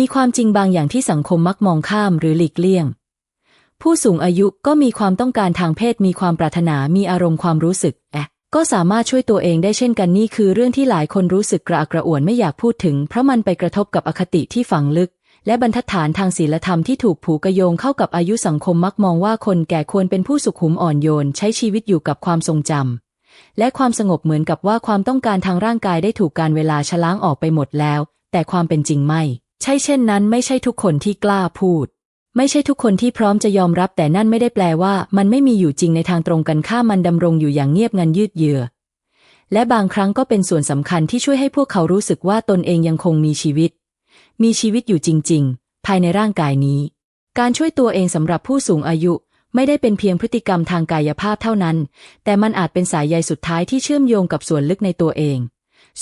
มีความจริงบางอย่างที่สังคมมักมองข้ามหรือหลีกเลี่ยง ผู้สูงอายุก็มีความต้องการทางเพศมีความปรารถนามีอารมณ์ความรู้สึกแอะก็สามารถช่วยตัวเองได้เช่นกันนี่คือเรื่องที่หลายคนรู้สึกกระอักกระอ่วนไม่อยากพูดถึง เพราะมันไปกระทบกับอคติที่ฝังลึก และบรรทัดฐานทางศีลธรรมที่ถูกผูกโยงเข้ากับอายุสังคมมักมองว่าคนแก่ควรเป็นผู้สุขุมอ่อนโยน ใช้ชีวิตอยู่กับความทรงจำและความสงบเหมือนกับว่าความต้องการทางร่างกายได้ถูกการเวลาชะล้างออกไปหมดแล้ว แต่ความเป็นจริงไม่ ใช่เช่นนั้นไม่ใช่ทุกคนที่กล้าพูด ไม่ใช่ทุกคนที่พร้อมจะยอมรับแต่นั่นไม่ได้แปลว่า มันไม่มีอยู่จริงในทางตรงกันข้ามมันดำรงอยู่อย่างเงียบงันยืดเยื้อและบางครั้งก็เป็นส่วนสำคัญที่ช่วยให้พวกเขารู้สึกว่าตนเองยังคงมีชีวิต มีชีวิตอยู่จริง ๆ ภายในร่างกายนี้ การช่วยตัวเองสำหรับผู้สูงอายุ ไม่ได้เป็นเพียงพฤติกรรมทางกายภาพเท่านั้น แต่มันอาจเป็นสายใยสุดท้ายที่เชื่อมโยงกับส่วนลึกในตัวเอง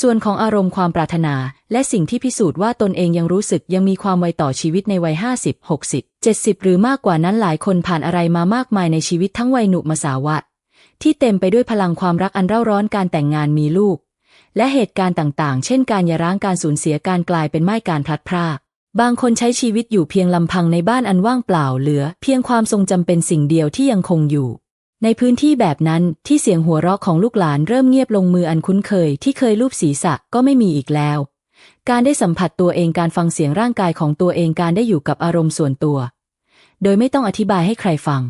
ส่วนของอารมณ์ความปรารถนา และสิ่งที่พิสูจน์ว่าตนเองยังรู้สึกยังมีความไวต่อชีวิตในวัย 50 60 70 หรือมากกว่านั้นหลายคนผ่านอะไรมามากมายในชีวิตทั้งวัยหนุ่มสาวะ ที่เต็มไปด้วยพลังความรักอันเร่าร้อนการแต่งงานมีลูก และเหตุการณ์ต่างๆ เช่นการยาร้างการสูญเสียการกลายเป็นไม้การพลัดพรากบางคนใช้ชีวิตอยู่เพียงลำพังในบ้านอันว่างเปล่าเหลือ เพียงความทรงจำเป็นสิ่งเดียวที่ยังคงอยู่ ในพื้นที่แบบนั้นที่เสียงหัวเราะของลูกหลานเริ่มเงียบลงมืออันคุ้นเคยที่เคยลูบศีรษะก็ไม่มีอีกแล้ว การได้สัมผัสตัวเองการฟังเสียงร่างกายของตัวเองการได้อยู่กับอารมณ์ส่วนตัว โดยไม่ต้องอธิบายให้ใครฟัง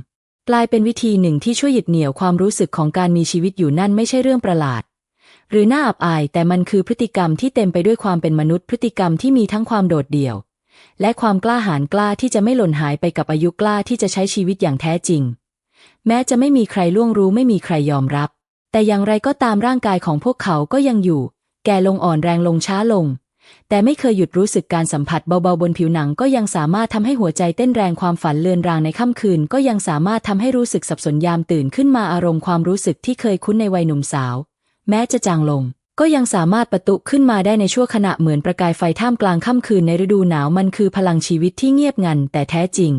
กลายเป็นวิธีหนึ่งที่ช่วยหยุดเหนี่ยวความรู้สึกของการมีชีวิตอยู่นั่นไม่ใช่เรื่องประหลาด หรือน่าอับอายแต่มันคือพฤติกรรมที่เต็มไปด้วยความเป็นมนุษย์พฤติกรรมที่มีทั้งความโดดเดี่ยว และความกล้าหาญกล้าที่จะไม่หล่นหายไปกับอายุกล้าที่จะใช้ชีวิตอย่างแท้จริง แม้จะไม่มีใครล่วงรู้ไม่มีใครยอมรับ แต่อย่างไรก็ตามร่างกายของพวกเขาก็ยังอยู่ แก่ลงอ่อนแรงลงช้าลง แต่ไม่เคยหยุดรู้สึกการสัมผัสเบาๆบนผิวหนังก็ยังสามารถทำให้หัวใจเต้นแรงความฝันเลือนรางในค่ำคืน ก็ยังสามารถทำให้รู้สึกสับสนยามตื่นขึ้นมาอารมณ์ความรู้สึกที่เคยคุ้นในวัยหนุ่มสาว แม้จะจางลงก็ยังสามารถประตุขึ้นมาได้ในชั่วขณะเหมือนประกายไฟท่ามกลางค่ำคืนในฤดูหนาวมันคือพลังชีวิตที่เงียบงันแต่แท้จริง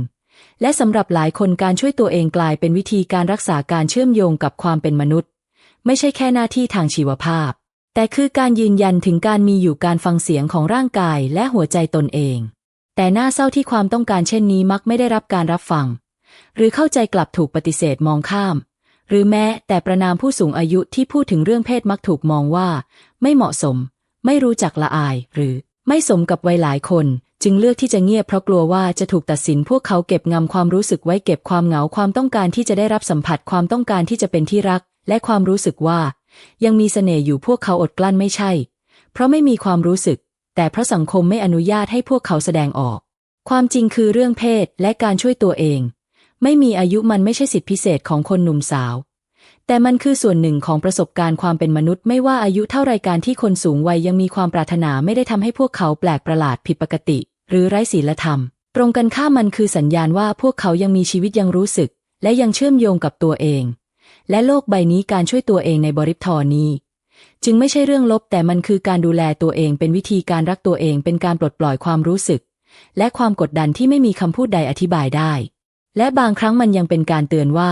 และสำหรับหลายคนการช่วยตัวเองกลายเป็นวิธีการรักษาการเชื่อมโยงกับความเป็นมนุษย์ ไม่ใช่แค่หน้าที่ทางชีวภาพ แต่คือการยืนยันถึงการมีอยู่การฟังเสียงของร่างกายและหัวใจตนเอง แต่น่าเศร้าที่ความต้องการเช่นนี้มักไม่ได้รับการรับฟัง หรือเข้าใจกลับถูกปฏิเสธมองข้าม หรือแม้แต่ประนามผู้สูงอายุที่พูดถึงเรื่องเพศมักถูกมองว่า ไม่เหมาะสม ไม่รู้จักละอายหรือไม่สมกับวัยหลายคน จึงเลือกที่จะเงียบเพราะกลัวว่าจะถูกตัดสินพวกเขาเก็บงำความรู้สึกไว้เก็บความเหงาความต้องการที่จะได้รับสัมผัสความต้องการที่จะเป็นที่รัก และความรู้สึกว่า ยังมีเสน่ห์อยู่พวกเขาอดกลั้นไม่ใช่ เพราะไม่มีความรู้สึก แต่เพราะสังคมไม่อนุญาตให้พวกเขาแสดงออก ความจริงคือเรื่องเพศและการช่วยตัวเอง ไม่มีอายุมันไม่ใช่สิทธิพิเศษของคนหนุ่มสาว แต่มันคือส่วนหนึ่งของประสบการณ์ความเป็นมนุษย์ ไม่ว่าอายุเท่าไรการที่คนสูงวัยยังมีความปรารถนาไม่ได้ทำให้พวกเขาแปลกประหลาดผิดปกติ หรือไร้ศีลธรรม ตรงกันข้ามมันคือสัญญาณว่าพวกเขายังมีชีวิตยังรู้สึก และยังเชื่อมโยงกับตัวเอง และโลกใบนี้การช่วยตัวเองในบริทอนี้ จึงไม่ใช่เรื่องลบแต่มันคือการดูแลตัวเองเป็นวิธีการรักตัวเองเป็นการปลดปล่อยความรู้สึก และความกดดันที่ไม่มีคำพูดใดอธิบายได้ และบางครั้งมันยังเป็นการเตือนว่า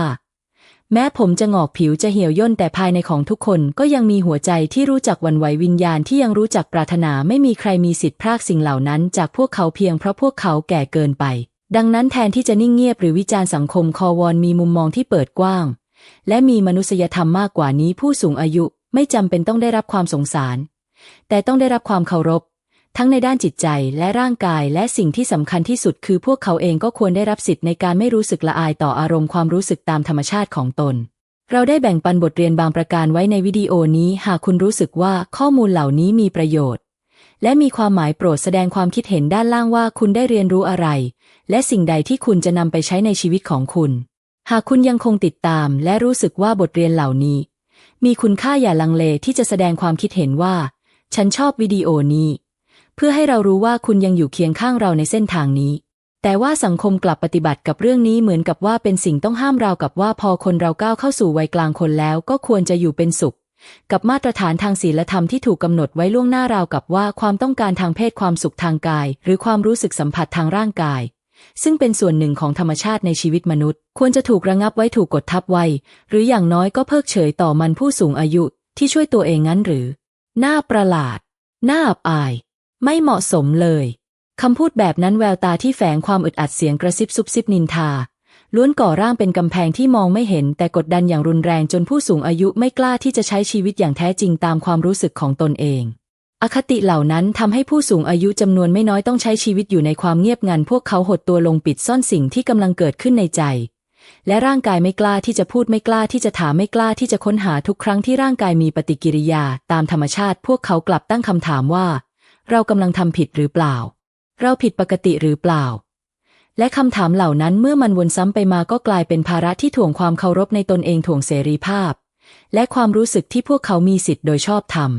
แม้ผมจะงอกผิวจะเหี่ยวย่นแต่ภายในของทุกคนก็ยังมีหัวใจที่รู้จักวันไหววิญญาณที่ยังรู้จักปรารถนาไม่มีใครมีสิทธิ์พรากสิ่งเหล่านั้น จากพวกเขาเพียงเพราะพวกเขาแก่เกินไป ดังนั้นแทนที่จะนิ่งเงียบหรือวิจารณ์สังคมคอวอนมีมุมมองที่เปิดกว้าง และมีมนุษยธรรมมากกว่านี้ผู้สูงอายุไม่จำเป็นต้องได้รับความสงสาร แต่ต้องได้รับความเคารพ ทั้งในด้านจิตใจและร่างกายและสิ่งที่สำคัญที่สุดคือพวกเขาเองก็ควรได้รับสิทธิ์ในการไม่รู้สึกละอายต่ออารมณ์ความรู้สึกตามธรรมชาติของตน เราได้แบ่งปันบทเรียนบางประการไว้ในวิดีโอนี้ หากคุณรู้สึกว่าข้อมูลเหล่านี้มีประโยชน์ และมีความหมายโปรดแสดงความคิดเห็นด้านล่างว่าคุณได้เรียนรู้อะไร และสิ่งใดที่คุณจะนำไปใช้ในชีวิตของคุณ หากคุณยังคงติดตาม และรู้สึกว่าบทเรียนเหล่านี้ มีคุณค่าอย่าลังเลที่จะแสดงความคิดเห็นว่า ฉันชอบวิดีโอนี้ เพื่อให้เรารู้ว่าคุณยังอยู่เคียงข้างเราในเส้นทางนี้ แต่ว่าสังคมกลับปฏิบัติกับเรื่องนี้เหมือนกับว่าเป็นสิ่งต้องห้ามเรากับว่าพอคนเราก้าวเข้าสู่วัยกลางคนแล้วก็ควรจะอยู่เป็นสุข กับมาตรฐานทางศีลธรรมที่ถูกกำหนดไว้ล่วงหน้าราวกับว่าความต้องการทางเพศความสุขทางกาย หรือความรู้สึกสัมผัสทางร่างกายซึ่งเป็นส่วนหนึ่งของธรรมชาติในชีวิตมนุษย์ ควรจะถูกระงับไว้ถูกกดทับไว้ หรืออย่างน้อยก็เพิกเฉยต่อมันผู้สูงอายุที่ช่วยตัวเองงั้นหรือ หน่าประหลาด หน่าอับอาย ไม่เหมาะสมเลยคำพูดแบบนั้นแววตาที่แฝงความอึดอัดเสียงกระซิบซุบซิบนินทา ล้วนก่อร่างเป็นกำแพงที่มองไม่เห็น แต่กดดันอย่างรุนแรงจนผู้สูงอายุไม่กล้าที่จะใช้ชีวิตอย่างแท้จริงตามความรู้สึกของตนเอง อคติเหล่านั้นทำให้ผู้สูงอายุจำนวนไม่น้อยต้องใช้ชีวิตอยู่ในความเงียบงัน พวกเขาหดตัวลงปิดซ่อนสิ่งที่กำลังเกิดขึ้นในใจ และร่างกายไม่กล้าที่จะพูดไม่กล้าที่จะถามไม่กล้าที่จะค้นหาทุกครั้งที่ร่างกายมีปฏิกิริยา ตามธรรมชาติ พวกเขากลับตั้งคำถามว่า เรากำลังทำผิดหรือเปล่า เราผิดปกติหรือเปล่า และคำถามเหล่านั้นเมื่อมันวนซ้ำไปมาก็กลายเป็นภาระที่ถ่วงความเคารพในตนเองถ่วงเสรีภาพ และความรู้สึกที่พวกเขามีสิทธิ์โดยชอบธรรม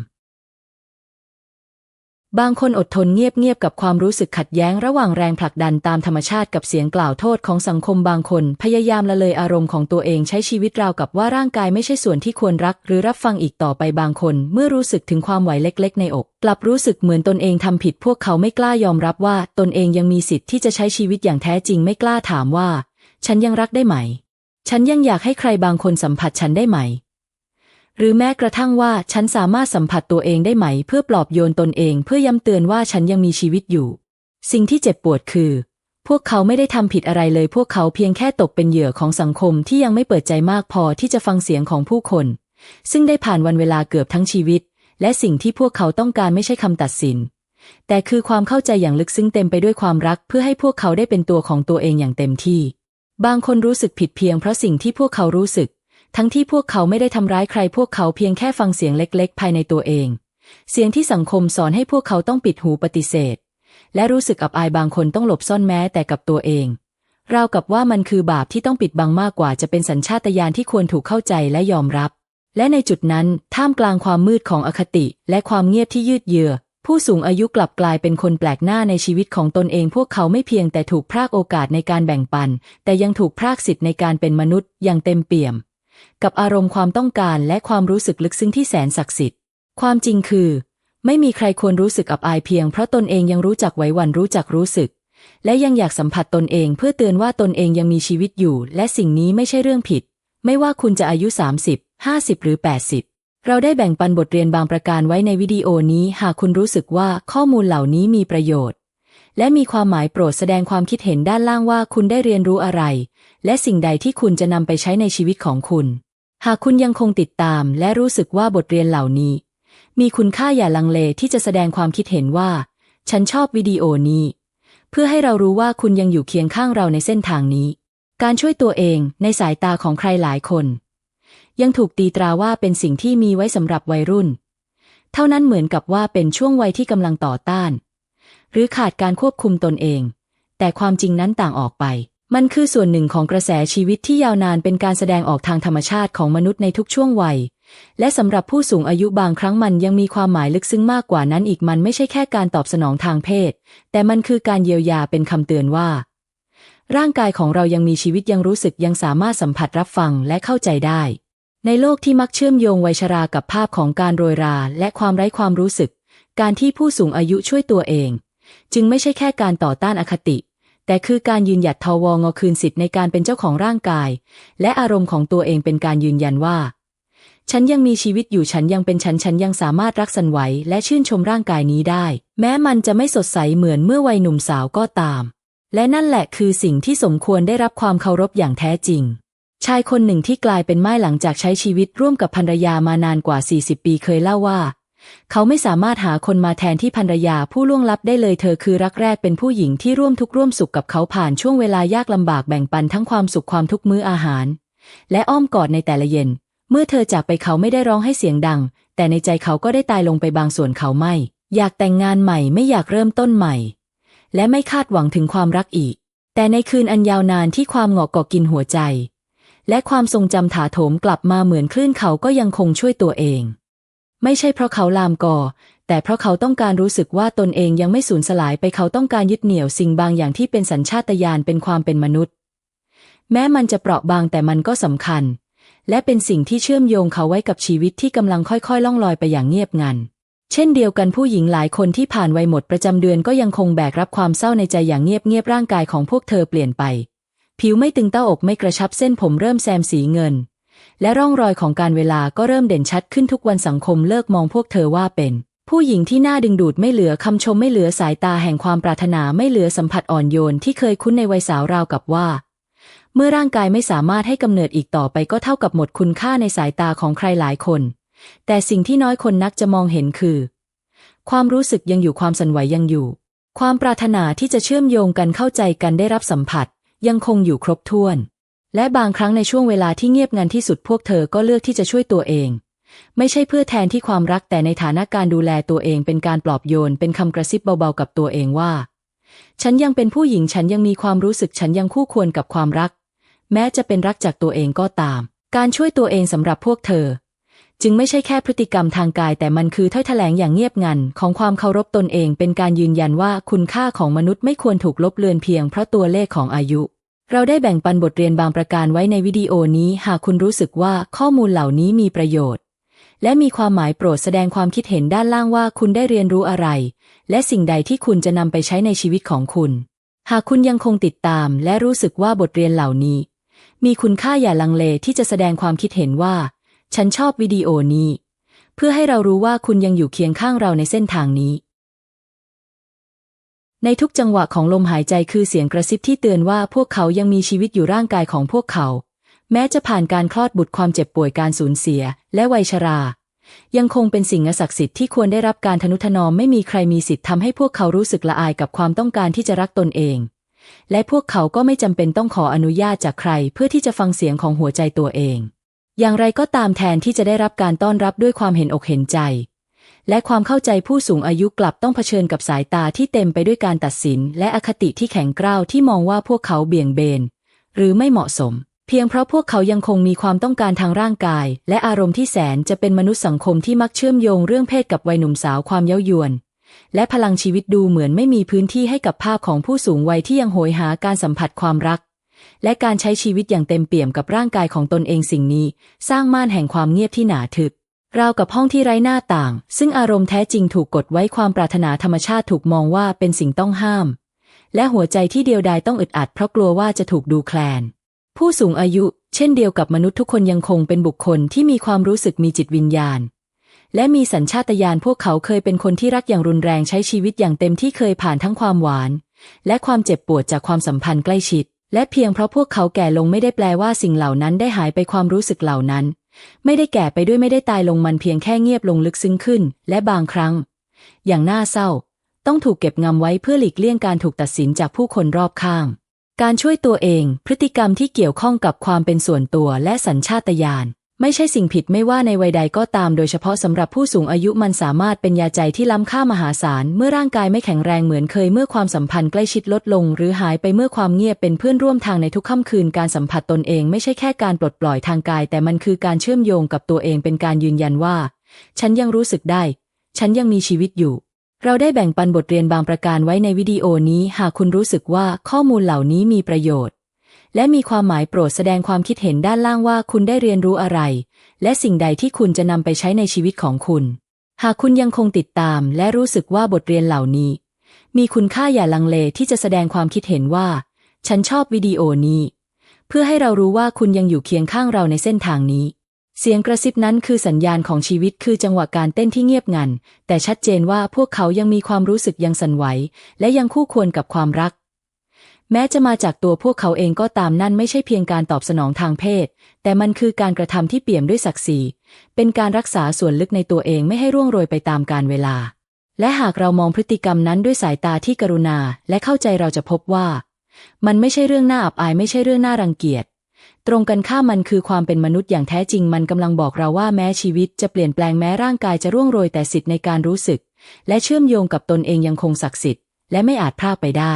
บางคนอดทนเงียบๆกับความรู้สึกขัดแย้งระหว่างแรงผลักดันตามธรรมชาติกับเสียงกล่าวโทษของสังคมบางคน พยายามละเลยอารมณ์ของตัวเองใช้ชีวิตราวกับว่าร่างกายไม่ใช่ส่วนที่ควรรัก หรือรับฟังอีกต่อไปบางคน เมื่อรู้สึกถึงความไหวเล็ก ๆ ในอก กลับรู้สึกเหมือนตนเองทำผิด พวกเขาไม่กล้ายอมรับว่า ตนเองยังมีสิทธิ์ที่จะใช้ชีวิตอย่างแท้จริงไม่กล้าถามว่า ฉันยังรักได้ไหม ฉันยังอยากให้ใครบางคนสัมผัสฉันได้ไหม หรือแม้กระทั่งว่าฉันสามารถสัมผัสตัวเองได้ไหม เพื่อปลอบโยนตนเองเพื่อย้ำเตือนว่าฉันยังมีชีวิตอยู่ สิ่งที่เจ็บปวดคือ พวกเขาไม่ได้ทำผิดอะไรเลย พวกเขาเพียงแค่ตกเป็นเหยื่อของสังคมที่ยังไม่เปิดใจมากพอที่จะฟังเสียงของผู้คน ซึ่งได้ผ่านวันเวลาเกือบทั้งชีวิต และสิ่งที่พวกเขาต้องการไม่ใช่คำตัดสิน แต่คือความเข้าใจอย่างลึกซึ้งเต็มไปด้วยความรัก เพื่อให้พวกเขาได้เป็นตัวของตัวเองอย่างเต็มที่ บางคนรู้สึกผิดเพียงเพราะสิ่งที่พวกเขารู้สึก ทั้งที่พวกเขาไม่ได้ทำร้ายใครพวกเขาเพียงแค่ฟังเสียงเล็กๆ ภายในตัวเอง เสียงที่สังคมสอนให้พวกเขาต้องปิดหูปฏิเสธ และรู้สึกอับอายบางคนต้องหลบซ่อนแม้แต่กับตัวเองราวกับว่ามันคือบาปที่ต้องปิดบังมากกว่าจะเป็นสัญชาตญาณที่ควรถูกเข้าใจและยอมรับ และในจุดนั้น ท่ามกลางความมืดของอคติ และความเงียบที่ยืดเยื้อผู้สูงอายุกลับกลายเป็นคนแปลกหน้าในชีวิตของตนเองพวกเขาไม่เพียงแต่ถูกพรากโอกาสในการแบ่งปัน แต่ยังถูกพรากสิทธิ์ในการเป็นมนุษย์อย่างเต็มเปี่ยม กับอารมณ์ความต้องการและความรู้สึกลึกซึ้งที่แสนศักดิ์สิทธิ์ ความจริงคือ ไม่มีใครควรรู้สึกอับอายเพียงเพราะตนเองยังรู้จักไหวหวั่นรู้จักรู้สึก และยังอยากสัมผัสตนเองเพื่อเตือนว่าตนเองยังมีชีวิตอยู่ และสิ่งนี้ไม่ใช่เรื่องผิด ไม่ว่าคุณจะอายุ 30 50 หรือ 80เราได้แบ่งปันบทเรียนบางประการไว้ในวิดีโอนี้ หากคุณรู้สึกว่าข้อมูลเหล่านี้มีประโยชน์ และมีความหมายโปรดแสดงความคิดเห็นด้านล่างว่าคุณได้เรียนรู้อะไร และสิ่งใดที่คุณจะนำไปใช้ในชีวิตของคุณ หากคุณยังคงติดตาม และรู้สึกว่าบทเรียนเหล่านี้ มีคุณค่าอย่าลังเลที่จะแสดงความคิดเห็นว่า ฉันชอบวิดีโอนี้ เพื่อให้เรารู้ว่าคุณยังอยู่เคียงข้างเราในเส้นทางนี้ การช่วยตัวเองในสายตาของใครหลายคน ยังถูกตีตราว่าเป็นสิ่งที่มีไว้สำหรับวัยรุ่น เท่านั้นเหมือนกับว่าเป็นช่วงวัยที่กำลังต่อต้าน หรือขาดการควบคุมตนเอง แต่ความจริงนั้นต่างออกไป มันคือส่วนหนึ่งของกระแสชีวิตที่ยาวนานเป็นการแสดงออกทางธรรมชาติของมนุษย์ในทุกช่วงวัย และสำหรับผู้สูงอายุบางครั้งมันยังมีความหมายลึกซึ้งมากกว่านั้นอีกมันไม่ใช่แค่การตอบสนองทางเพศ แต่มันคือการเยียวยาเป็นคำเตือนว่า ร่างกายของเรายังมีชีวิตยังรู้สึกยังสามารถสัมผัสรับฟังและเข้าใจได้ในโลกที่มักเชื่อมโยงวัยชรากับภาพของการโรยราและความไร้ความรู้สึก การที่ผู้สูงอายุช่วยตัวเอง จึงไม่ใช่แค่การต่อต้านอคติ แต่คือการยืนหยัดทวงอคืนสิทธิ์ในการเป็นเจ้าของร่างกาย และอารมณ์ของตัวเองเป็นการยืนยันว่า ฉันยังมีชีวิตอยู่ฉันยังเป็นฉันฉันยังสามารถรักสันไหวและชื่นชมร่างกายนี้ได้ แม้มันจะไม่สดใสเหมือนเมื่อวัยหนุ่มสาวก็ตาม และนั่นแหละคือสิ่งที่สมควรได้รับความเคารพอย่างแท้จริงชายคนหนึ่งที่กลายเป็นไม้หลังจากใช้ชีวิตร่วมกับภรรยามานานกว่า 40 ปีเคยเล่าว่า เขาไม่สามารถหาคนมาแทนที่ภรรยาผู้ล่วงลับได้เลยเธอคือรักแรกเป็นผู้หญิงที่ร่วมทุกข์ร่วมสุขกับเขาผ่านช่วงเวลายากลำบากแบ่งปันทั้งความสุขความทุกข์มื้ออาหาร และอ้อมกอดในแต่ละเย็น เมื่อเธอจากไปเขาไม่ได้ร้องให้เสียงดัง แต่ในใจเขาก็ได้ตายลงไปบางส่วนเขาไม่ อยากแต่งงานใหม่ไม่อยากเริ่มต้นใหม่ และไม่คาดหวังถึงความรักอีก แต่ในคืนอันยาวนานที่ความหงาะก่อกินหัวใจ และความทรงจำถาโถมกลับมาเหมือนคลื่นเขาก็ยังคงช่วยตัวเอง ไม่ใช่เพราะเขาลามกอแต่เพราะเขาต้องการรู้สึกว่าตนเองยังไม่สูญสลายไปเขาต้องการยึดเหนี่ยวสิ่งบางอย่างที่เป็นสัญชาตญาณเป็นความเป็นมนุษย์ แม้มันจะเปราะบางแต่มันก็สำคัญ และเป็นสิ่งที่เชื่อมโยงเขาไว้กับชีวิตที่กำลังค่อยๆ ล่องลอยไปอย่างเงียบงันเช่นเดียวกันผู้หญิงหลายคนที่ผ่านวัยหมดประจำเดือนก็ยังคงแบกรับความเศร้าในใจอย่างเงียบๆร่างกายของพวกเธอเปลี่ยนไป ผิวไม่ตึงเต้าอกไม่กระชับเส้นผมเริ่มแซมสีเงิน และร่องรอยของการเวลาก็เริ่มเด่นชัดขึ้นทุกวันสังคมเลิกมองพวกเธอว่าเป็น ผู้หญิงที่น่าดึงดูดไม่เหลือคำชมไม่เหลือสายตาแห่งความปรารถนาไม่เหลือสัมผัสอ่อนโยนที่เคยคุ้นในวัยสาวราวกับว่า เมื่อร่างกายไม่สามารถให้กำเนิดอีกต่อไปก็เท่ากับหมดคุณค่าในสายตาของใครหลายคน แต่สิ่งที่น้อยคนนักจะมองเห็นคือ ความรู้สึกยังอยู่ความสันไหวยังอยู่ ความปรารถนาที่จะเชื่อมโยงกันเข้าใจกันได้รับสัมผัส ยังคงอยู่ครบถ้วน และบางครั้งในช่วงเวลาที่เงียบงันที่สุดพวกเธอก็เลือกที่จะช่วยตัวเอง ไม่ใช่เพื่อแทนที่ความรักแต่ในฐานะการดูแลตัวเองเป็นการปลอบโยน เป็นคำกระซิบเบาๆกับตัวเองว่า ฉันยังเป็นผู้หญิงฉันยังมีความรู้สึกฉันยังคู่ควรกับความรัก แม้จะเป็นรักจากตัวเองก็ตาม การช่วยตัวเองสำหรับพวกเธอ จึงไม่ใช่แค่พฤติกรรมทางกาย แต่มันคือถ้อยแถลงอย่างเงียบงันของความเคารพตนเอง เป็นการยืนยันว่าคุณค่าของมนุษย์ไม่ควรถูกลบเลือนเพียงเพราะตัวเลขของอายุ เราได้แบ่งปันบทเรียนบางประการไว้ในวิดีโอนี้ หากคุณรู้สึกว่าข้อมูลเหล่านี้มีประโยชน์ และมีความหมายโปรดแสดงความคิดเห็นด้านล่างว่าคุณได้เรียนรู้อะไร และสิ่งใดที่คุณจะนำไปใช้ในชีวิตของคุณ หากคุณยังคงติดตาม และรู้สึกว่าบทเรียนเหล่านี้ มีคุณค่าอย่าลังเลที่จะแสดงความคิดเห็นว่า ฉันชอบวิดีโอนี้ เพื่อให้เรารู้ว่าคุณยังอยู่เคียงข้างเราในเส้นทางนี้ ในทุกจังหวะของลมหายใจคือเสียงกระซิบที่เตือนว่าพวกเขายังมีชีวิตอยู่ร่างกายของพวกเขา แม้จะผ่านการคลอดบุตรความเจ็บป่วยการสูญเสีย และวัยชรา ยังคงเป็นสิ่งศักดิ์สิทธิ์ที่ควรได้รับการทนุถนอมไม่มีใครมีสิทธิ์ทำให้พวกเขารู้สึกละอายกับความต้องการที่จะรักตนเอง และพวกเขาก็ไม่จำเป็นต้องขออนุญาตจากใครเพื่อที่จะฟังเสียงของหัวใจตัวเอง อย่างไรก็ตามแทนที่จะได้รับการต้อนรับด้วยความเห็นอกเห็นใจ และความเข้าใจผู้สูงอายุกลับต้องเผชิญกับสายตาที่เต็มไปด้วยการตัดสิน และอคติที่แข็งกร้าวที่มองว่าพวกเขาเบี่ยงเบน หรือไม่เหมาะสม เพียงเพราะพวกเขายังคงมีความต้องการทางร่างกาย และอารมณ์ที่แสนจะเป็นมนุษย์สังคมที่มักเชื่อมโยงเรื่องเพศกับวัยหนุ่มสาวความเย้ายวนและพลังชีวิตดูเหมือนไม่มีพื้นที่ให้กับภาพของผู้สูงวัยที่ยังโหยหาการสัมผัสความรัก และการใช้ชีวิตอย่างเต็มเปี่ยมกับร่างกายของตนเองสิ่งนี้ สร้างม่านแห่งความเงียบที่หนาทึบ ราวกับห้องที่ไร้หน้าต่าง ซึ่งอารมณ์แท้จริงถูกกดไว้ความปรารถนาธรรมชาติถูกมองว่าเป็นสิ่งต้องห้าม และหัวใจที่เดียวดายต้องอึดอัดเพราะกลัวว่าจะถูกดูแคลน ผู้สูงอายุ เช่นเดียวกับมนุษย์ทุกคนยังคงเป็นบุคคลที่มีความรู้สึกมีจิตวิญญาณ และมีสัญชาตญาณพวกเขาเคยเป็นคนที่รักอย่างรุนแรงใช้ชีวิตอย่างเต็มที่เคยผ่านทั้งความหวาน และความเจ็บปวดจากความสัมพันธ์ใกล้ชิดและเพียงเพราะพวกเขาแก่ลงไม่ได้แปลว่าสิ่งเหล่านั้นได้หายไปความรู้สึกเหล่านั้น ไม่ได้แก่ไปด้วยไม่ได้ตายลงมันเพียงแค่เงียบลงลึกซึ้งขึ้น และบางครั้ง อย่างน่าเศร้า ต้องถูกเก็บงำไว้เพื่อหลีกเลี่ยงการถูกตัดสินจากผู้คนรอบข้าง การช่วยตัวเอง พฤติกรรมที่เกี่ยวข้องกับความเป็นส่วนตัวและสัญชาตญาณ ไม่ใช่สิ่งผิดไม่ว่าในวัยใดก็ตามโดยเฉพาะสำหรับผู้สูงอายุมันสามารถเป็นยาใจที่ล้ำค่ามหาศาล เมื่อร่างกายไม่แข็งแรงเหมือนเคยเมื่อความสัมพันธ์ใกล้ชิดลดลง หรือหายไปเมื่อความเงียบเป็นเพื่อนร่วมทางในทุกค่ำคืนการสัมผัสตนเองไม่ใช่แค่การปลดปล่อยทางกาย แต่มันคือการเชื่อมโยงกับตัวเองเป็นการยืนยันว่า ฉันยังรู้สึกได้ ฉันยังมีชีวิตอยู่ เราได้แบ่งปันบทเรียนบางประการไว้ในวิดีโอนี้ หากคุณรู้สึกว่าข้อมูลเหล่านี้มีประโยชน์ และมีความหมายโปรดแสดงความคิดเห็นด้านล่างว่าคุณได้เรียนรู้อะไร และสิ่งใดที่คุณจะนำไปใช้ในชีวิตของคุณ หากคุณยังคงติดตาม และรู้สึกว่าบทเรียนเหล่านี้ มีคุณค่าอย่าลังเลที่จะแสดงความคิดเห็นว่า ฉันชอบวิดีโอนี้ เพื่อให้เรารู้ว่าคุณยังอยู่เคียงข้างเราในเส้นทางนี้ เสียงกระซิบนั้นคือสัญญาณของชีวิตคือจังหวะการเต้นที่เงียบงัน แต่ชัดเจนว่าพวกเขายังมีความรู้สึกยังสั่นไหว และยังคู่ควรกับความรัก แม้จะมาจากตัวพวกเขาเองก็ตามนั่นไม่ใช่เพียงการตอบสนองทางเพศ แต่มันคือการกระทำที่เปี่ยมด้วยศักดิ์ศรี เป็นการรักษาส่วนลึกในตัวเองไม่ให้ร่วงโรยไปตามกาลเวลา และหากเรามองพฤติกรรมนั้นด้วยสายตาที่กรุณาและเข้าใจเราจะพบว่า มันไม่ใช่เรื่องน่าอับอายไม่ใช่เรื่องน่ารังเกียจ ตรงกันข้ามมันคือความเป็นมนุษย์อย่างแท้จริง มันกำลังบอกเราว่าแม้ชีวิตจะเปลี่ยนแปลงแม้ร่างกายจะร่วงโรยแต่สิทธิ์ในการรู้สึก และเชื่อมโยงกับตนเองยังคงศักดิ์สิทธิ์และไม่อาจพลาดไปได้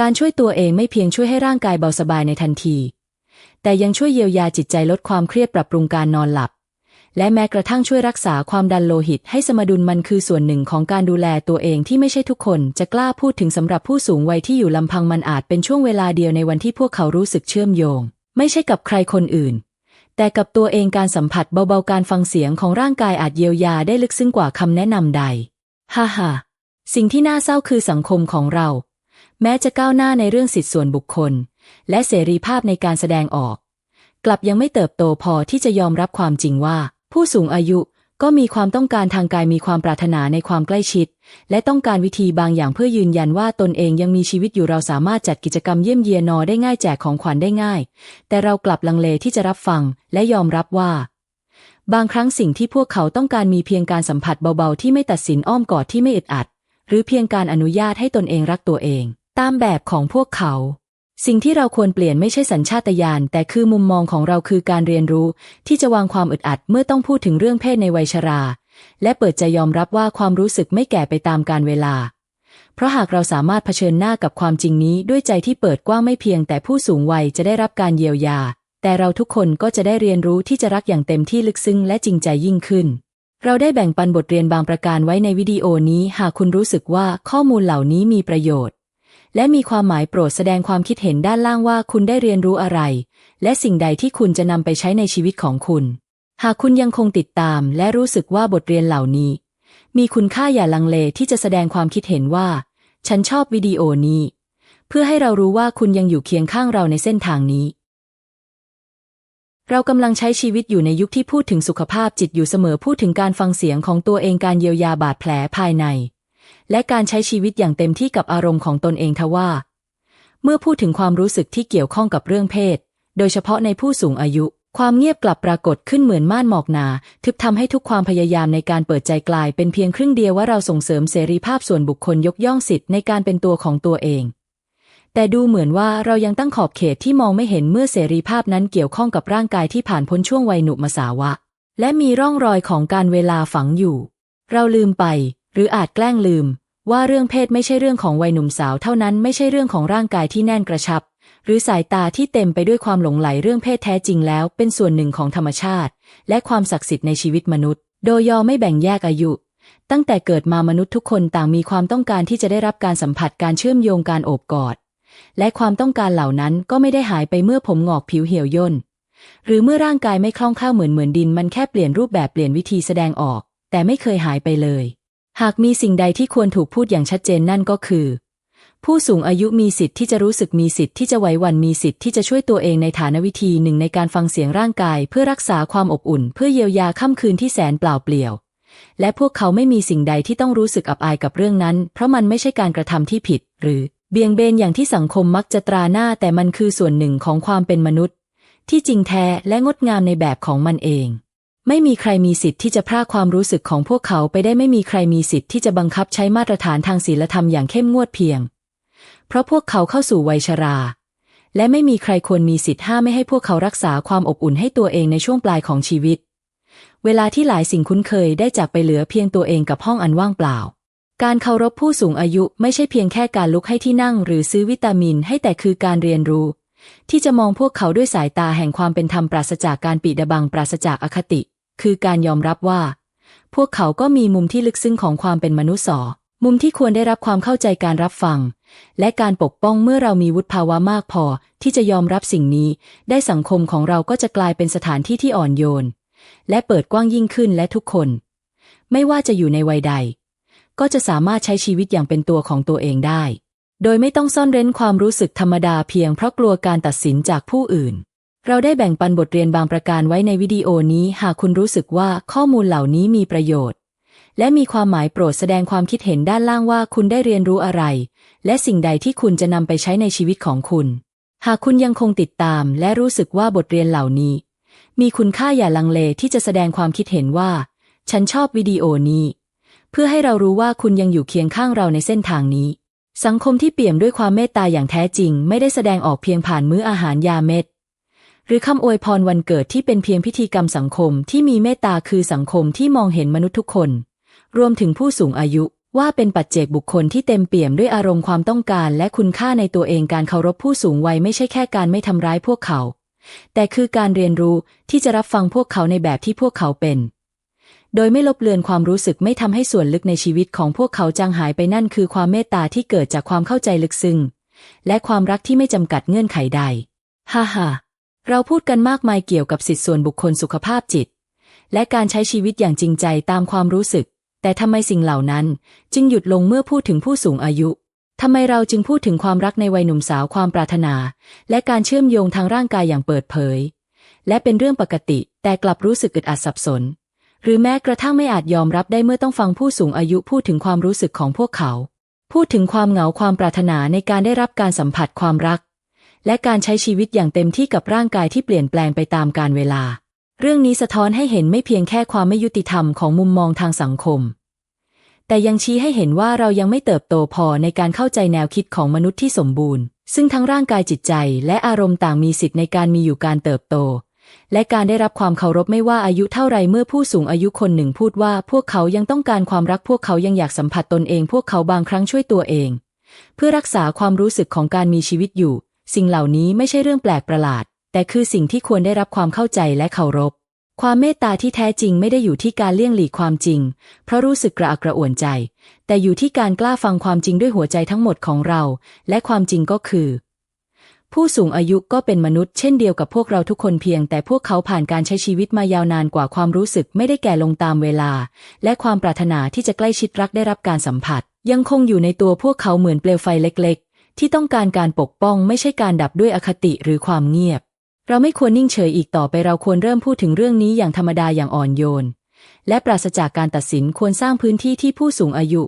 การช่วยตัวเองไม่เพียงช่วยให้ร่างกายเบาสบายในทันที แต่ยังช่วยเยียวยาจิตใจลดความเครียดปรับปรุงการนอนหลับ และแม้กระทั่งช่วยรักษาความดันโลหิตให้สมดุลมันคือส่วนหนึ่งของการดูแลตัวเองที่ไม่ใช่ทุกคน จะกล้าพูดถึงสำหรับผู้สูงวัยที่อยู่ลำพังมันอาจเป็นช่วงเวลาเดียวในวันที่พวกเขารู้สึกเชื่อมโยง ไม่ใช่กับใครคนอื่น แต่กับตัวเองการสัมผัสเบาๆการฟังเสียงของร่างกายอาจเยียวยาได้ลึกซึ้งกว่าคำแนะนำใด ฮ่าฮ่าสิ่งที่น่าเศร้าคือสังคมของเรา แม้จะก้าวหน้าในเรื่องสิทธิส่วนบุคคล และเสรีภาพในการแสดงออก กลับยังไม่เติบโตพอที่จะยอมรับความจริงว่า ผู้สูงอายุก็มีความต้องการทางกายมีความปรารถนาในความใกล้ชิด และต้องการวิธีบางอย่างเพื่อยืนยันว่าตนเองยังมีชีวิตอยู่เราสามารถจัดกิจกรรมเยี่ยมเยียนนอได้ง่ายแจกของขวัญได้ง่าย แต่เรากลับลังเลที่จะรับฟังและยอมรับว่า บางครั้งสิ่งที่พวกเขาต้องการมีเพียงการสัมผัสเบาๆ ที่ไม่ตัดสินอ้อมกอดที่ไม่อึดอัด หรือเพียงการอนุญาตให้ตนเองรักตัวเอง ตามแบบของพวกเขา สิ่งที่เราควรเปลี่ยนไม่ใช่สัญชาตญาณแต่คือมุมมองของเราคือการเรียนรู้ ที่จะวางความอึดอัดเมื่อต้องพูดถึงเรื่องเพศในวัยชรา และเปิดใจยอมรับว่าความรู้สึกไม่แก่ไปตามกาลเวลา เพราะหากเราสามารถเผชิญหน้ากับความจริงนี้ด้วยใจที่เปิดกว้างไม่เพียงแต่ผู้สูงวัยจะได้รับการเยียวยา แต่เราทุกคนก็จะได้เรียนรู้ที่จะรักอย่างเต็มที่ลึกซึ้งและจริงใจยิ่งขึ้นเราได้แบ่งปันบทเรียนบางประการไว้ในวิดีโอนี้ หากคุณรู้สึกว่าข้อมูลเหล่านี้มีประโยชน์ และมีความหมายโปรดแสดงความคิดเห็นด้านล่างว่าคุณได้เรียนรู้อะไร และสิ่งใดที่คุณจะนำไปใช้ในชีวิตของคุณ หากคุณยังคงติดตามและรู้สึกว่าบทเรียนเหล่านี้ มีคุณค่าอย่าลังเลที่จะแสดงความคิดเห็นว่า ฉันชอบวิดีโอนี้ เพื่อให้เรารู้ว่าคุณยังอยู่เคียงข้างเราในเส้นทางนี้เรากำลังใช้ชีวิตอยู่ในยุคที่พูดถึงสุขภาพจิตอยู่เสมอพูดถึงการฟังเสียงของตัวเองการเยียวยาบาดแผลภายใน และการใช้ชีวิตอย่างเต็มที่กับอารมณ์ของตนเองทว่า เมื่อพูดถึงความรู้สึกที่เกี่ยวข้องกับเรื่องเพศ โดยเฉพาะในผู้สูงอายุ ความเงียบกลับปรากฏขึ้นเหมือนม่านหมอกหนา ทึบทำให้ทุกความพยายามในการเปิดใจกลาย เป็นเพียงครึ่งเดียวว่าเราส่งเสริมเสรีภาพส่วนบุคคลยกย่องสิทธิ์ในการเป็นตัวของตัวเองแต่ดูเหมือนว่าเรายังตั้งขอบเขตที่มองไม่เห็นเมื่อเสรีภาพนั้นเกี่ยวข้องกับร่างกายที่ผ่านพ้นช่วงวัยหนุ่มสาวะ และมีร่องรอยของการเวลาฝังอยู่ เราลืมไป หรืออาจแกล้งลืม ว่าเรื่องเพศไม่ใช่เรื่องของวัยหนุ่มสาวเท่านั้นไม่ใช่เรื่องของร่างกายที่แน่นกระชับ หรือสายตาที่เต็มไปด้วยความหลงไหลเรื่องเพศแท้จริงแล้ว เป็นส่วนหนึ่งของธรรมชาติ และความศักดิ์สิทธิ์ในชีวิตมนุษย์ โดยยอไม่แบ่งแยกอายุ ตั้งแต่เกิดมามนุษย์ทุกคนต่างมีความต้องการที่จะได้รับการสัมผัสการเชื่อมโยงการโอบกอด และความต้องการเหล่านั้นก็ไม่ได้หายไปเมื่อผมงอกผิวเหี่ยวย่นหรือเมื่อร่างกายไม่คล่องแคล่วเหมือนเหมือนดินมันแค่เปลี่ยนรูปแบบเปลี่ยนวิธีแสดงออก แต่ไม่เคยหายไปเลย หากมีสิ่งใดที่ควรถูกพูดอย่างชัดเจนนั่นก็คือ ผู้สูงอายุมีสิทธิ์ที่จะรู้สึกมีสิทธิ์ที่จะไหวหวันมีสิทธิ์ที่จะช่วยตัวเองในฐานวิธีหนึ่งในการฟังเสียงร่างกาย เพื่อรักษาความอบอุ่น เพื่อเยียวยาค่ำคืนที่แสนเปล่าเปลี่ยว และพวกเขาไม่มีสิ่งใดที่ต้องรู้สึกอับอายกับเรื่องนั้น เพราะมันไม่ใช่การกระทำที่ผิด หรือเบี่ยงเบนอย่างที่สังคมมักจะตราหน้าแต่มันคือส่วนหนึ่งของความเป็นมนุษย์ ที่จริงแท้และงดงามในแบบของมันเอง ไม่มีใครมีสิทธิ์ที่จะพรากความรู้สึกของพวกเขาไปได้ไม่มีใครมีสิทธิ์ที่จะบังคับใช้มาตรฐานทางศีลธรรมอย่างเข้มงวดเพียง เพราะพวกเขาเข้าสู่วัยชรา และไม่มีใครควรมีสิทธิ์ห้ามไม่ให้พวกเขารักษาความอบอุ่นให้ตัวเองในช่วงปลายของชีวิต เวลาที่หลายสิ่งคุ้นเคยได้จากไปเหลือเพียงตัวเองกับห้องอันว่างเปล่า การเคารพผู้สูงอายุไม่ใช่เพียงแค่การลุกให้ที่นั่ง หรือซื้อวิตามินให้แต่คือการเรียนรู้ที่จะมองพวกเขาด้วยสายตาแห่งความเป็นธรรมปราศจากการปิดบังปราศจากอคติ คือการยอมรับว่า พวกเขาก็มีมุมที่ลึกซึ้งของความเป็นมนุษย์สอมุมที่ควรได้รับความเข้าใจการรับฟัง และการปกป้องเมื่อเรามีวุฒิภาวะมากพอ ที่จะยอมรับสิ่งนี้ ได้สังคมของเราก็จะกลายเป็นสถานที่ที่อ่อนโยน และเปิดกว้างยิ่งขึ้นและทุกคน ไม่ว่าจะอยู่ในวัยใด ก็จะสามารถใช้ชีวิตอย่างเป็นตัวของตัวเองได้ โดยไม่ต้องซ่อนเร้นความรู้สึกธรรมดาเพียงเพราะกลัวการตัดสินจากผู้อื่น เราได้แบ่งปันบทเรียนบางประการไว้ในวิดีโอนี้หากคุณรู้สึกว่าข้อมูลเหล่านี้มีประโยชน์ และมีความหมายโปรดแสดงความคิดเห็นด้านล่างว่าคุณได้เรียนรู้อะไร และสิ่งใดที่คุณจะนำไปใช้ในชีวิตของคุณ หากคุณยังคงติดตาม และรู้สึกว่าบทเรียนเหล่านี้ มีคุณค่าอย่าลังเลที่จะแสดงความคิดเห็นว่า ฉันชอบวิดีโอนี้ เพื่อให้เรารู้ว่าคุณยังอยู่เคียงข้างเราในเส้นทางนี้ สังคมที่เปี่ยมด้วยความเมตตาอย่างแท้จริง ไม่ได้แสดงออกเพียงผ่านมื้ออาหารยาเม็ด หรือคำอวยพรวันเกิดที่เป็นเพียงพิธีกรรมสังคมที่มีเมตตาคือสังคมที่มองเห็นมนุษย์ทุกคน รวมถึงผู้สูงอายุว่าเป็นปัจเจกบุคคลที่เต็มเปี่ยมด้วยอารมณ์ความต้องการ และคุณค่าในตัวเองการเคารพผู้สูงวัยไม่ใช่แค่การไม่ทำร้ายพวกเขา แต่คือการเรียนรู้ที่จะรับฟังพวกเขาในแบบที่พวกเขาเป็น โดยไม่ลบเลือนความรู้สึกไม่ทำให้ส่วนลึกในชีวิตของพวกเขาจางหายไปนั่นคือความเมตตาที่เกิดจากความเข้าใจลึกซึ้งและความรักที่ไม่จำกัดเงื่อนไขใด ฮ่าฮ่า เราพูดกันมากมายเกี่ยวกับสิทธิส่วนบุคคลสุขภาพจิต และการใช้ชีวิตอย่างจริงใจตามความรู้สึก แต่ทำไมสิ่งเหล่านั้น จึงหยุดลงเมื่อพูดถึงผู้สูงอายุทำไมเราจึงพูดถึงความรักในวัยหนุ่มสาวความปรารถนา และการเชื่อมโยงทางร่างกายอย่างเปิดเผย และเป็นเรื่องปกติ แต่กลับรู้สึกอึดอัดสับสน หรือแม้กระทั่งไม่อาจยอมรับได้เมื่อต้องฟังผู้สูงอายุพูดถึงความรู้สึกของพวกเขา พูดถึงความเหงาความปรารถนาในการได้รับการสัมผัสความรัก และการใช้ชีวิตอย่างเต็มที่กับร่างกายที่เปลี่ยนแปลงไปตามกาลเวลา เรื่องนี้สะท้อนให้เห็นไม่เพียงแค่ความไม่ยุติธรรมของมุมมองทางสังคม แต่ยังชี้ให้เห็นว่าเรายังไม่เติบโตพอในการเข้าใจแนวคิดของมนุษย์ที่สมบูรณ์ ซึ่งทั้งร่างกายจิตใจและอารมณ์ต่างมีสิทธิ์ในการมีอยู่การเติบโต และการได้รับความเคารพไม่ว่าอายุเท่าไรเมื่อผู้สูงอายุคนหนึ่งพูดว่าพวกเขายังต้องการความรักพวกเขายังอยากสัมผัสตนเอง พวกเขาบางครั้งช่วยตัวเอง เพื่อรักษาความรู้สึกของการมีชีวิตอยู่ สิ่งเหล่านี้ไม่ใช่เรื่องแปลกประหลาด แต่คือสิ่งที่ควรได้รับความเข้าใจและเคารพ ความเมตตาที่แท้จริงไม่ได้อยู่ที่การเลี่ยงหลีกความจริง เพราะรู้สึกกระอักกระอ่วนใจ แต่อยู่ที่การกล้าฟังความจริงด้วยหัวใจทั้งหมดของเรา และความจริงก็คือ ผู้สูงอายุก็เป็นมนุษย์เช่นเดียวกับพวกเราทุกคนเพียง แต่พวกเขาผ่านการใช้ชีวิตมายาวนานกว่าความรู้สึกไม่ได้แก่ลงตามเวลา และความปรารถนาที่จะใกล้ชิดรักได้รับการสัมผัส ยังคงอยู่ในตัวพวกเขาเหมือนเปลวไฟเล็กๆ ที่ต้องการการปกป้องไม่ใช่การดับด้วยอคติหรือความเงียบ เราไม่ควรนิ่งเฉยอีกต่อไปเราควรเริ่มพูดถึงเรื่องนี้อย่างธรรมดาอย่างอ่อนโยน และปราศจากการตัดสินควรสร้างพื้นที่ที่ผู้สูงอายุ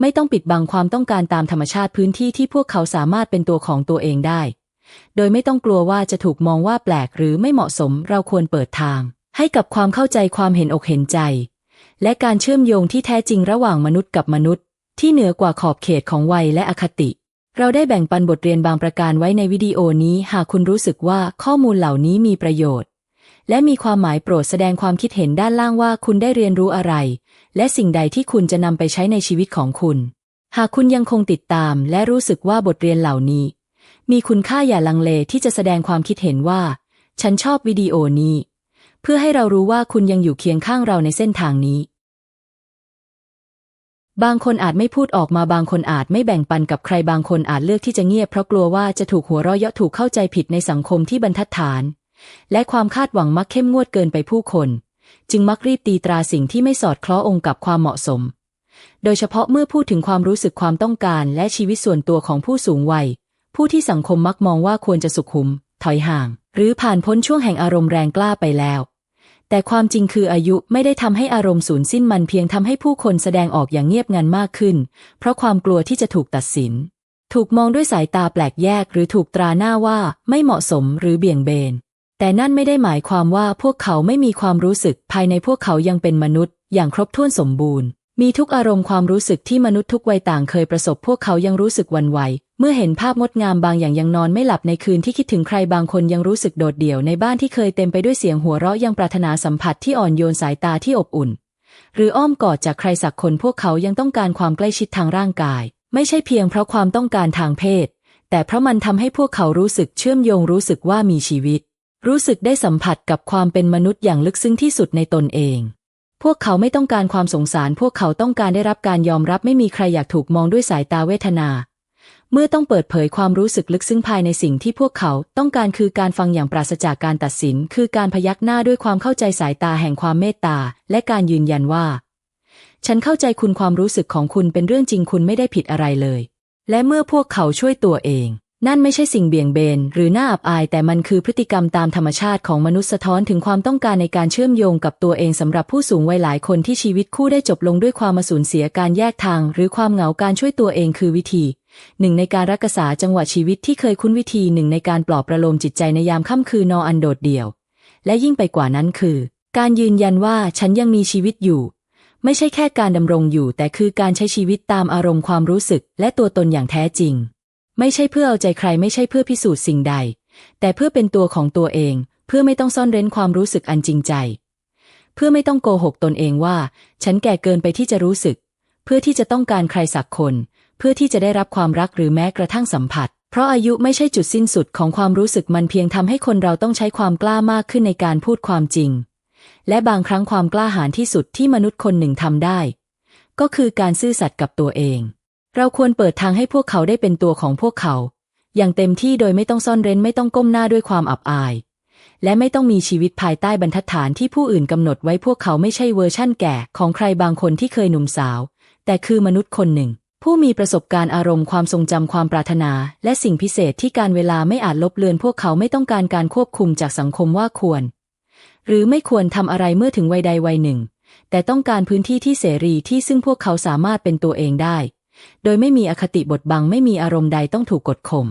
ไม่ต้องปิดบังความต้องการตามธรรมชาติพื้นที่ที่พวกเขาสามารถเป็นตัวของตัวเองได้ โดยไม่ต้องกลัวว่าจะถูกมองว่าแปลกหรือไม่เหมาะสมเราควรเปิดทาง ให้กับความเข้าใจความเห็นอกเห็นใจ และการเชื่อมโยงที่แท้จริงระหว่างมนุษย์กับมนุษย์ ที่เหนือกว่าขอบเขตของวัยและอคติ เราได้แบ่งปันบทเรียนบางประการไว้ในวิดีโอนี้หากคุณรู้สึกว่าข้อมูลเหล่านี้มีประโยชน์ และมีความหมายโปรดแสดงความคิดเห็นด้านล่างว่าคุณได้เรียนรู้อะไร และสิ่งใดที่คุณจะนำไปใช้ในชีวิตของคุณ หากคุณยังคงติดตาม และรู้สึกว่าบทเรียนเหล่านี้ มีคุณค่าอย่าลังเลที่จะแสดงความคิดเห็นว่า ฉันชอบวิดีโอนี้ เพื่อให้เรารู้ว่าคุณยังอยู่เคียงข้างเราในเส้นทางนี้ บางคนอาจไม่พูดออกมาบางคนอาจไม่แบ่งปันกับใครบางคนอาจเลือกที่จะเงียบเพราะกลัวว่าจะถูกหัวเราะเยาะถูกเข้าใจผิดในสังคมที่บรรทัดฐาน และความคาดหวังมักเข้มงวดเกินไปผู้คน จึงมักรีบตีตราสิ่งที่ไม่สอดคล้ององค์กับความเหมาะสม โดยเฉพาะเมื่อพูดถึงความรู้สึกความต้องการและชีวิตส่วนตัวของผู้สูงวัย ผู้ที่สังคมมักมองว่าควรจะสุขุม ถอยห่าง หรือผ่านพ้นช่วงแห่งอารมณ์แรงกล้าไปแล้ว แต่ความจริงคืออายุไม่ได้ทำให้อารมณ์สูญสิ้นมันเพียงทำให้ผู้คนแสดงออกอย่างเงียบงันมากขึ้น เพราะความกลัวที่จะถูกตัดสิน ถูกมองด้วยสายตาแปลกแยกหรือถูกตราหน้าว่าไม่เหมาะสมหรือเบี่ยงเบน แต่นั่นไม่ได้หมายความว่าพวกเขาไม่มีความรู้สึก ภายในพวกเขายังเป็นมนุษย์ อย่างครบถ้วนสมบูรณ์ มีทุกอารมณ์ความรู้สึกที่มนุษย์ทุกวัยต่างเคยประสบพวกเขายังรู้สึกวันไหว เมื่อเห็นภาพงดงามบางอย่างยังนอนไม่หลับในคืนที่คิดถึงใครบางคนยังรู้สึกโดดเดี่ยวในบ้านที่เคยเต็มไปด้วยเสียงหัวเราะยังปรารถนาสัมผัสที่อ่อนโยนสายตาที่อบอุ่น หรืออ้อมกอดจากใครสักคนพวกเขายังต้องการความใกล้ชิดทางร่างกาย ไม่ใช่เพียงเพราะความต้องการทางเพศ แต่เพราะมันทำให้พวกเขารู้สึกเชื่อมโยงรู้สึกว่ามีชีวิต รู้สึกได้สัมผัสกับความเป็นมนุษย์อย่างลึกซึ้งที่สุดในตนเองพวกเขาไม่ต้องการความสงสาร พวกเขาต้องการได้รับการยอมรับไม่มีใครอยากถูกมองด้วยสายตาเวทนา เมื่อต้องเปิดเผยความรู้สึกลึกซึ้งภายในสิ่งที่พวกเขาต้องการคือการฟังอย่างปราศจากการตัดสิน คือการพยักหน้าด้วยความเข้าใจสายตาแห่งความเมตตา และการยืนยันว่า ฉันเข้าใจคุณความรู้สึกของคุณเป็นเรื่องจริงคุณไม่ได้ผิดอะไรเลย และเมื่อพวกเขาช่วยตัวเอง นั่นไม่ใช่สิ่งเบี่ยงเบน หรือน่าอับอาย แต่มันคือพฤติกรรมตามธรรมชาติของมนุษย์สะท้อนถึงความต้องการในการเชื่อมโยงกับตัวเองสำหรับผู้สูงวัยหลายคนที่ชีวิตคู่ได้จบลงด้วยความมาสูญเสียการแยกทาง หรือความเหงาการช่วยตัวเองคือวิธีหนึ่งในการรักษาจังหวะชีวิตที่เคยคุ้นวิธีหนึ่งในการปลอบประโลมจิตใจในยามค่ำคืนนออันโดดเดี่ยว และยิ่งไปกว่านั้นคือ การยืนยันว่าฉันยังมีชีวิตอยู่ ไม่ใช่แค่การดำรงอยู่ แต่คือการใช้ชีวิตตามอารมณ์ความรู้สึก และตัวตนอย่างแท้จริง ไม่ใช่เพื่อเอาใจใครไม่ใช่เพื่อพิสูจน์สิ่งใด แต่เพื่อเป็นตัวของตัวเอง เพื่อไม่ต้องซ่อนเร้นความรู้สึกอันจริงใจ เพื่อไม่ต้องโกหกตนเองว่า ฉันแก่เกินไปที่จะรู้สึก เพื่อที่จะต้องการใครสักคน เพื่อที่จะได้รับความรักหรือแม้กระทั่งสัมผัส เพราะอายุไม่ใช่จุดสิ้นสุดของความรู้สึกมันเพียงทำให้คนเราต้องใช้ความกล้ามากขึ้นในการพูดความจริง และบางครั้งความกล้าหาญที่สุดที่มนุษย์คนหนึ่งทำได้ ก็คือการซื่อสัตย์กับตัวเอง เราควรเปิดทางให้พวกเขาได้เป็นตัวของพวกเขา อย่างเต็มที่โดยไม่ต้องซ่อนเร้นไม่ต้องก้มหน้าด้วยความอับอาย และไม่ต้องมีชีวิตภายใต้บรรทัดฐานที่ผู้อื่นกำหนดไว้พวกเขาไม่ใช่เวอร์ชั่นแก่ของใครบางคนที่เคยหนุ่มสาว แต่คือมนุษย์คนหนึ่ง ผู้มีประสบการณ์อารมณ์ความทรงจำความปรารถนา และสิ่งพิเศษที่การเวลาไม่อาจลบเลือนพวกเขาไม่ต้องการการควบคุมจากสังคมว่าควร หรือไม่ควรทำอะไรเมื่อถึงวัยใดวัยหนึ่ง แต่ต้องการพื้นที่ที่เสรีที่ซึ่งพวกเขาสามารถเป็นตัวเองได้ โดยไม่มีอคติบทบังไม่มีอารมณ์ใดต้องถูกกดข่ม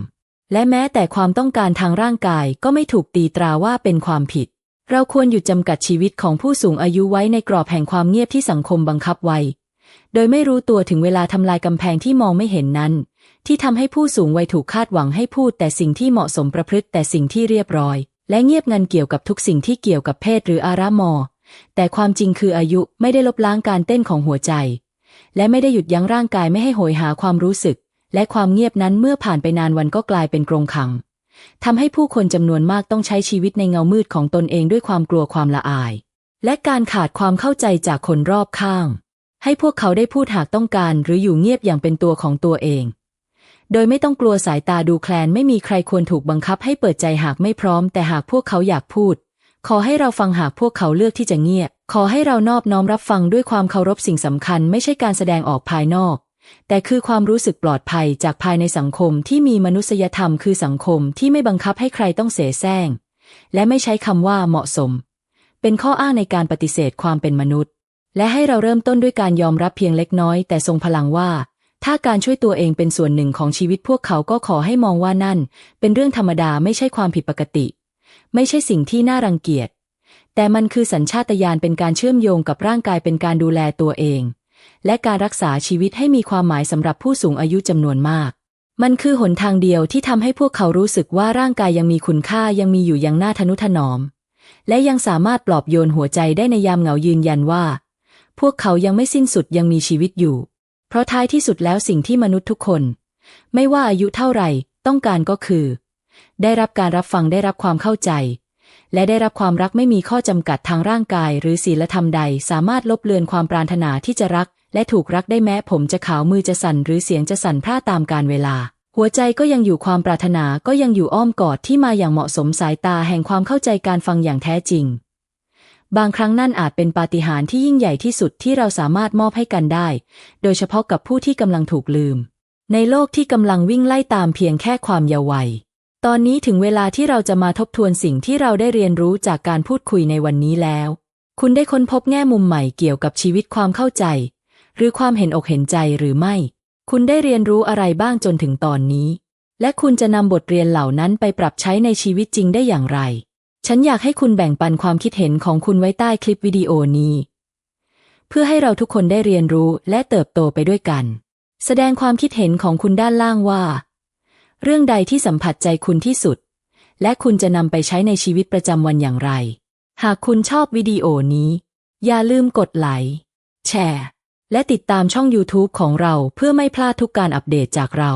และแม้แต่ความต้องการทางร่างกายก็ไม่ถูกตีตราว่าเป็นความผิด เราควรหยุดจำกัดชีวิตของผู้สูงอายุไว้ในกรอบแห่งความเงียบที่สังคมบังคับไว้ โดยไม่รู้ตัวถึงเวลาทำลายกำแพงที่มองไม่เห็นนั้น ที่ทำให้ผู้สูงวัยถูกคาดหวังให้พูดแต่สิ่งที่เหมาะสมประพฤติแต่สิ่งที่เรียบร้อย และเงียบงันเกี่ยวกับทุกสิ่งที่เกี่ยวกับเพศหรืออารามอ แต่ความจริงคืออายุไม่ได้ลบล้างการเต้นของหัวใจ และไม่ได้หยุดยั้งร่างกายไม่ให้โหยหาความรู้สึก และความเงียบนั้นเมื่อผ่านไปนานวันก็กลายเป็นกรงขังทำให้ผู้คนจำนวนมากต้องใช้ชีวิตในเงามืดของตนเองด้วยความกลัวความละอาย และการขาดความเข้าใจจากคนรอบข้าง ให้พวกเขาได้พูดหากต้องการหรืออยู่เงียบอย่างเป็นตัวของตัวเอง โดยไม่ต้องกลัวสายตาดูแคลนไม่มีใครควรถูกบังคับให้เปิดใจหากไม่พร้อม แต่หากพวกเขาอยากพูด ขอให้เราฟังหากพวกเขาเลือกที่จะเงียบ ขอให้เรานอบน้อมรับฟังด้วยความเคารพสิ่งสำคัญไม่ใช่การแสดงออกภายนอก แต่คือความรู้สึกปลอดภัยจากภายในสังคมที่มีมนุษยธรรมคือสังคมที่ไม่บังคับให้ใครต้องเสแสร้ง และไม่ใช้คำว่าเหมาะสม เป็นข้ออ้างในการปฏิเสธความเป็นมนุษย์ และให้เราเริ่มต้นด้วยการยอมรับเพียงเล็กน้อย แต่ทรงพลังว่าถ้าการช่วยตัวเองเป็นส่วนหนึ่งของชีวิตพวกเขาก็ขอให้มองว่านั่น เป็นเรื่องธรรมดาไม่ใช่ความผิดปกติ ไม่ใช่สิ่งที่น่ารังเกียจ แต่มันคือสัญชาตญาณเป็นการเชื่อมโยงกับร่างกายเป็นการดูแลตัวเอง และการรักษาชีวิตให้มีความหมายสำหรับผู้สูงอายุจำนวนมาก มันคือหนทางเดียวที่ทำให้พวกเขารู้สึกว่าร่างกายยังมีคุณค่ายังมีอยู่อย่างน่าทนุถนอม และยังสามารถปลอบโยนหัวใจได้ในยามเหงายืนยันว่า พวกเขายังไม่สิ้นสุดยังมีชีวิตอยู่ เพราะท้ายที่สุดแล้วสิ่งที่มนุษย์ทุกคน ไม่ว่าอายุเท่าไหร่ต้องการก็คือ ได้รับการรับฟังได้รับความเข้าใจ และได้รับความรักไม่มีข้อจำกัดทางร่างกาย หรือศีลธรรมใดสามารถลบเลือนความปรารถนาที่จะรัก และถูกรักได้แม้ผมจะขาวมือจะสั่นหรือเสียงจะสั่นพร่าตามการเวลา หัวใจก็ยังอยู่ความปรารถนาก็ยังอยู่อ้อมกอดที่มาอย่างเหมาะสมสายตาแห่งความเข้าใจการฟังอย่างแท้จริง บางครั้งนั่นอาจเป็นปาฏิหาริย์ที่ยิ่งใหญ่ที่สุดที่เราสามารถมอบให้กันได้ โดยเฉพาะกับผู้ที่กำลังถูกลืม ในโลกที่กำลังวิ่งไล่ตามเพียงแค่ความเยาว์วัย ตอนนี้ถึงเวลาที่เราจะมาทบทวนสิ่งที่เราได้เรียนรู้จากการพูดคุยในวันนี้แล้ว คุณได้ค้นพบแง่มุมใหม่เกี่ยวกับชีวิตความเข้าใจ หรือความเห็นอกเห็นใจหรือไม่ คุณได้เรียนรู้อะไรบ้างจนถึงตอนนี้ และคุณจะนำบทเรียนเหล่านั้นไปปรับใช้ในชีวิตจริงได้อย่างไร ฉันอยากให้คุณแบ่งปันความคิดเห็นของคุณไว้ใต้คลิปวิดีโอนี้ เพื่อให้เราทุกคนได้เรียนรู้และเติบโตไปด้วยกัน แสดงความคิดเห็นของคุณด้านล่างว่า เรื่องใดที่สัมผัสใจคุณที่สุด และคุณจะนำไปใช้ในชีวิตประจำวันอย่างไร หากคุณชอบวิดีโอนี้ อย่าลืมกดไลค์แชร์ และติดตามช่อง YouTube ของเราเพื่อไม่พลาดทุกการอัปเดตจากเรา